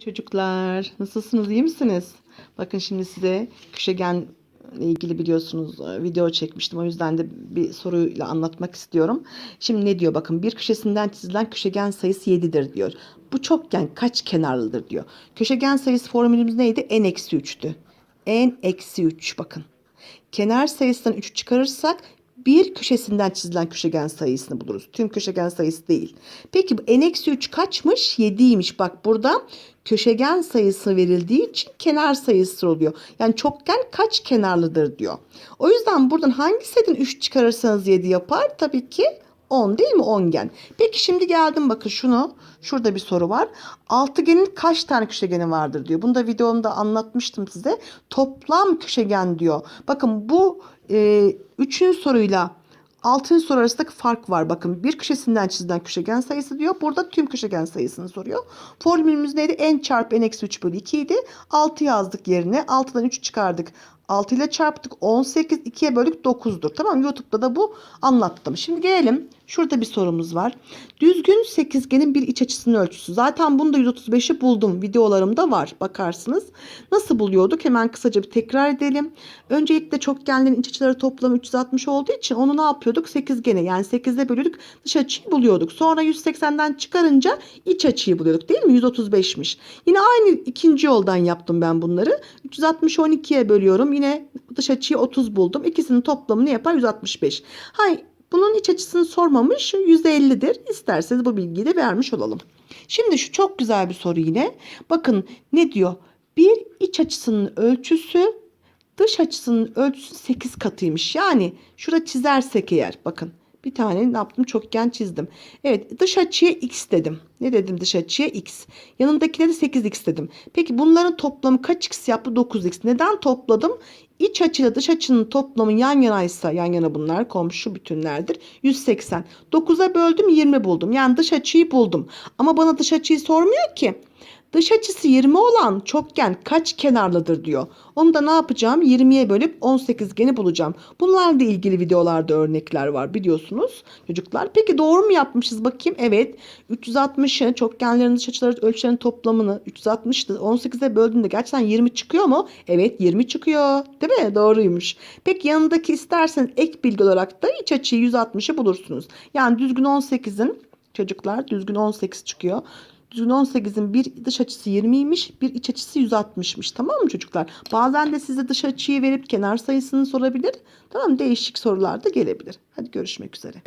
Çocuklar nasılsınız iyi misiniz? Bakın şimdi size köşegen ile ilgili biliyorsunuz e, video çekmiştim. O yüzden de bir soruyla anlatmak istiyorum. Şimdi ne diyor bakın bir köşesinden çizilen köşegen sayısı 7'dir diyor. Bu çokgen kaç kenarlıdır diyor. Köşegen sayısı formülümüz neydi? n-3'tü. n-3 bakın. Kenar sayısından 3'ü çıkarırsak bir köşesinden çizilen köşegen sayısını buluruz. Tüm köşegen sayısı değil. Peki bu n-3 kaçmış? 7'ymiş. Bak burada köşegen sayısı verildiği için kenar sayısı oluyor. Yani çokgen kaç kenarlıdır diyor. O yüzden buradan hangisinden 3 çıkarırsanız 7 yapar? Tabii ki 10 değil mi? Ongen. Peki şimdi geldim bakın şunu. Şurada bir soru var. Altıgenin kaç tane köşegeni vardır diyor. Bunu da videomda anlatmıştım size. Toplam köşegen diyor. Bakın bu e, üçüncü soruyla Altıncı soru arasındaki fark var. Bakın bir köşesinden çizilen köşegen sayısı diyor. Burada tüm köşegen sayısını soruyor. Formülümüz neydi? n çarpı n eksi 3 bölü 2 idi. 6 yazdık yerine. 6'dan 3 çıkardık. 6 ile çarptık. 18 2'ye bölük 9'dur. Tamam YouTube'da da bu anlattım. Şimdi gelelim. Şurada bir sorumuz var. Düzgün sekizgenin bir iç açısının ölçüsü. Zaten bunu da 135'i buldum. Videolarımda var. Bakarsınız. Nasıl buluyorduk? Hemen kısaca bir tekrar edelim. Öncelikle çokgenlerin iç açıları toplamı 360 olduğu için onu ne yapıyorduk? Sekizgene yani 8'de bölüyorduk. Dış açıyı buluyorduk. Sonra 180'den çıkarınca iç açıyı buluyorduk değil mi? 135'miş. Yine aynı ikinci yoldan yaptım ben bunları. 360'ı 12'ye bölüyorum. Yine dış açıyı 30 buldum. İkisinin toplamını yapar 165. Hay bunun iç açısını sormamış. %50'dir. İsterseniz bu bilgiyi de vermiş olalım. Şimdi şu çok güzel bir soru yine. Bakın ne diyor? Bir iç açısının ölçüsü dış açısının ölçüsü 8 katıymış. Yani şurada çizersek eğer bakın bir tane ne yaptım çokgen çizdim. Evet dış açıya x dedim. Ne dedim dış açıya x. Yanındakine de 8x dedim. Peki bunların toplamı kaç x yaptı? 9x. Neden topladım? İç açıyla dış açının toplamı yan yanaysa yan yana bunlar komşu bütünlerdir. 180. 9'a böldüm 20 buldum. Yani dış açıyı buldum. Ama bana dış açıyı sormuyor ki. Dış açısı 20 olan çokgen kaç kenarlıdır diyor. Onu da ne yapacağım? 20'ye bölüp 18 geni bulacağım. Bunlarla ilgili videolarda örnekler var biliyorsunuz çocuklar. Peki doğru mu yapmışız bakayım? Evet. 360'ı çokgenlerin dış açıları ölçülerinin toplamını 360'tı 18'e böldüğünde gerçekten 20 çıkıyor mu? Evet 20 çıkıyor. Değil mi? Doğruymuş. Peki yanındaki isterseniz ek bilgi olarak da iç açıyı 160'ı bulursunuz. Yani düzgün 18'in çocuklar düzgün 18 çıkıyor. Düzgün 18'in bir dış açısı 20'ymiş, bir iç açısı 160'mış. Tamam mı çocuklar? Bazen de size dış açıyı verip kenar sayısını sorabilir. Tamam mı? Değişik sorular da gelebilir. Hadi görüşmek üzere.